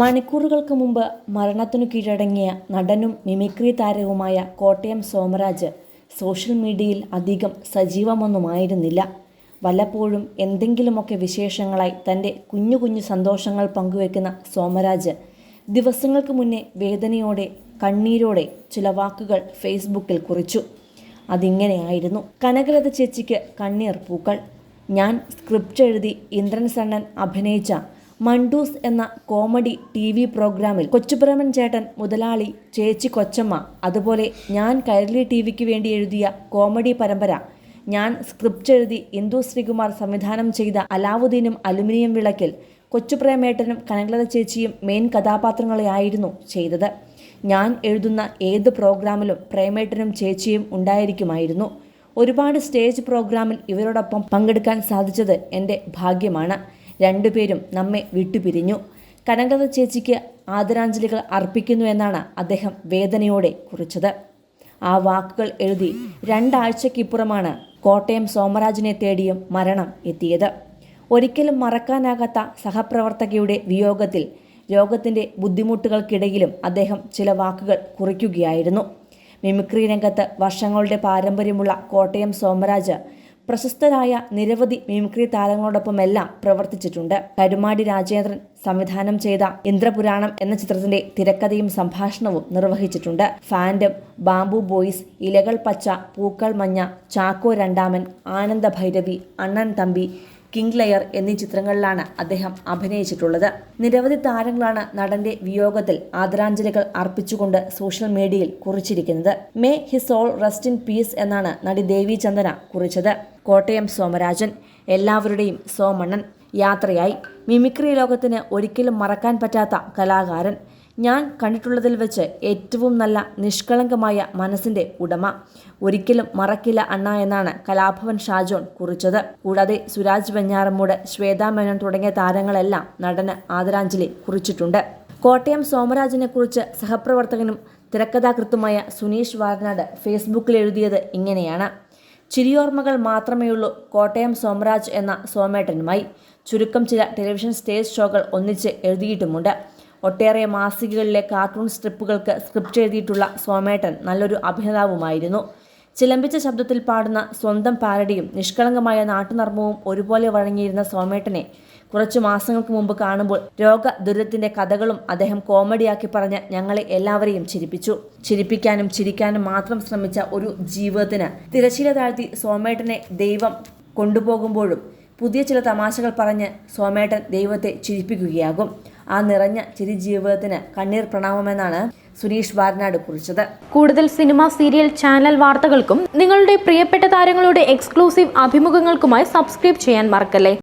മണിക്കൂറുകൾക്ക് മുമ്പ് മരണത്തിനു കീഴടങ്ങിയ നടനും മിമിക്രി താരവുമായ കോട്ടയം സോമരാജ് സോഷ്യൽ മീഡിയയിൽ അധികം സജീവമൊന്നുമായിരുന്നില്ല. വല്ലപ്പോഴും എന്തെങ്കിലുമൊക്കെ വിശേഷങ്ങളായി തന്റെ കുഞ്ഞു കുഞ്ഞു സന്തോഷങ്ങൾ പങ്കുവെക്കുന്ന സോമരാജ് ദിവസങ്ങൾക്ക് മുന്നേ വേദനയോടെ കണ്ണീരോടെ ചില വാക്കുകൾ ഫേസ്ബുക്കിൽ കുറിച്ചു. അതിങ്ങനെയായിരുന്നു. കനകലത ചേച്ചിക്ക് കണ്ണീർ പൂക്കൾ. ഞാൻ സ്ക്രിപ്റ്റ് എഴുതി ഇന്ദ്രൻ സണ്ണൻ അഭിനയിച്ച മണ്ടൂസ് എന്ന കോമഡി ടി വി പ്രോഗ്രാമിൽ കൊച്ചുപ്രേമൻ ചേട്ടൻ മുതലാളി ചേച്ചി കൊച്ചമ്മ അതുപോലെ ഞാൻ കൈരളി ടി വിക്ക് വേണ്ടി എഴുതിയ കോമഡി പരമ്പര ഞാൻ സ്ക്രിപ്റ്റ് എഴുതി ഇന്ദു ശ്രീകുമാർ സംവിധാനം ചെയ്ത അലാവുദ്ദീനും അലുമിനിയം വിളക്കിൽ കൊച്ചുപ്രേമേട്ടനും കനകലത ചേച്ചിയും മെയിൻ കഥാപാത്രങ്ങളെയായിരുന്നു ചെയ്തത്. ഞാൻ എഴുതുന്ന ഏത് പ്രോഗ്രാമിലും പ്രേമേട്ടനും ചേച്ചിയും ഉണ്ടായിരിക്കുമായിരുന്നു. ഒരുപാട് സ്റ്റേജ് പ്രോഗ്രാമിൽ ഇവരോടൊപ്പം പങ്കെടുക്കാൻ സാധിച്ചത് എന്റെ ഭാഗ്യമാണ്. രണ്ടുപേരും നമ്മെ വിട്ടുപിരിഞ്ഞു. കനകത ചേച്ചിക്ക് ആദരാഞ്ജലികൾ അർപ്പിക്കുന്നു എന്നാണ് അദ്ദേഹം വേദനയോടെ കുറിച്ചത്. ആ വാക്കുകൾ എഴുതി രണ്ടാഴ്ചയ്ക്കിപ്പുറമാണ് കോട്ടയം സോമരാജിനെ തേടിയും മരണം എത്തിയത്. ഒരിക്കലും മറക്കാനാകാത്ത സഹപ്രവർത്തകയുടെ വിയോഗത്തിൽ രോഗത്തിന്റെ ബുദ്ധിമുട്ടുകൾക്കിടയിലും അദ്ദേഹം ചില വാക്കുകൾ കുറിക്കുകയായിരുന്നു. മിമിക്രി രംഗത്ത് വർഷങ്ങളുടെ പാരമ്പര്യമുള്ള കോട്ടയം സോമരാജ് പ്രശസ്തരായ നിരവധി മിമിക്രി താരങ്ങളോടൊപ്പമെല്ലാം പ്രവർത്തിച്ചിട്ടുണ്ട്. കരുമാടി രാജേന്ദ്രൻ സംവിധാനം ചെയ്ത ഇന്ദ്രപുരാണം എന്ന ചിത്രത്തിന്റെ തിരക്കഥയും സംഭാഷണവും നിർവഹിച്ചിട്ടുണ്ട്. ഫാൻഡം ബാംബു ബോയ്സ് ഇലകൾ പച്ച പൂക്കൾ മഞ്ഞ ചാക്കോ രണ്ടാമൻ ആനന്ദ ഭൈരവി അണ്ണൻ തമ്പി കിങ് ലയർ എന്നീ ചിത്രങ്ങളിലാണ് അദ്ദേഹം അഭിനയിച്ചിട്ടുള്ളത്. നിരവധി താരങ്ങളാണ് നടന്റെ വിയോഗത്തിൽ ആദരാഞ്ജലികൾ അർപ്പിച്ചുകൊണ്ട് സോഷ്യൽ മീഡിയയിൽ കുറിച്ചിരിക്കുന്നത്. May his soul rest in peace എന്നാണ് നടി ദേവി ചന്ദന കുറിച്ചത്. കോട്ടയം സോമരാജൻ എല്ലാവരുടെയും സോമണ്ണൻ. യാത്രയായി. മിമിക്രി ലോകത്തിന് ഒരിക്കലും മറക്കാൻ പറ്റാത്ത കലാകാരൻ. ഞാൻ കണ്ടിട്ടുള്ളതിൽ വെച്ച് ഏറ്റവും നല്ല നിഷ്കളങ്കമായ മനസ്സിന്റെ ഉടമ. ഒരിക്കലും മറക്കില്ല അണ്ണ എന്നാണ് കലാഭവൻ ഷാജോൺ കുറിച്ചത്. കൂടാതെ സുരാജ് വെഞ്ഞാറമ്മൂട് ശ്വേതാ മേനോൻ തുടങ്ങിയ താരങ്ങളെല്ലാം നടന് ആദരാഞ്ജലി കുറിച്ചിട്ടുണ്ട്. കോട്ടയം സോമരാജിനെ കുറിച്ച് സഹപ്രവർത്തകനും തിരക്കഥാകൃത്തുമായ സുനീഷ് വാരനാട് ഫേസ്ബുക്കിൽ എഴുതിയത് ഇങ്ങനെയാണ്. ചിരിയോർമ്മകൾ മാത്രമേയുള്ളൂ കോട്ടയം സോമരാജ് എന്ന സോമേട്ടനുമായി. ചുരുക്കം ചില ടെലിവിഷൻ സ്റ്റേജ് ഷോകൾ ഒന്നിച്ച് എഴുതിയിട്ടുമുണ്ട്. ഒട്ടേറെ മാസികകളിലെ കാർട്ടൂൺ സ്ട്രിപ്പുകൾക്ക് സ്ക്രിപ്റ്റ് എഴുതിയിട്ടുള്ള സോമേട്ടൻ നല്ലൊരു അഭിനേതാവുമായിരുന്നു. ചിലമ്പിച്ച ശബ്ദത്തിൽ പാടുന്ന സ്വന്തം പാരടിയും നിഷ്കളങ്കമായ നാട്ടുനർമ്മവും ഒരുപോലെ വഴങ്ങിയിരുന്ന സോമേട്ടനെ കുറച്ചു മാസങ്ങൾക്ക് മുമ്പ് കാണുമ്പോൾ രോഗ ദുരിതത്തിന്റെ കഥകളും അദ്ദേഹം കോമഡിയാക്കി പറഞ്ഞ് ഞങ്ങളെ എല്ലാവരെയും ചിരിപ്പിച്ചു. ചിരിപ്പിക്കാനും ചിരിക്കാനും മാത്രം ശ്രമിച്ച ഒരു ജീവിതത്തിന് തിരശ്ശീല താഴ്ത്തി സോമേട്ടനെ ദൈവം കൊണ്ടുപോകുമ്പോഴും പുതിയ ചില തമാശകൾ പറഞ്ഞ് സോമേട്ടൻ ദൈവത്തെ ചിരിപ്പിക്കുകയാകും. ആ നിറഞ്ഞ ചിരി ജീവിതത്തിന് കണ്ണീർ പ്രണാമമെന്നാണ് സുനീഷ് വാരനാട് കുറിച്ചത്. കൂടുതൽ സിനിമ സീരിയൽ ചാനൽ വാർത്തകൾക്കും നിങ്ങളുടെ പ്രിയപ്പെട്ട താരങ്ങളുടെ എക്സ്ക്ലൂസീവ് അഭിമുഖങ്ങൾക്കുമായി സബ്സ്ക്രൈബ് ചെയ്യാൻ മറക്കല്ലേ?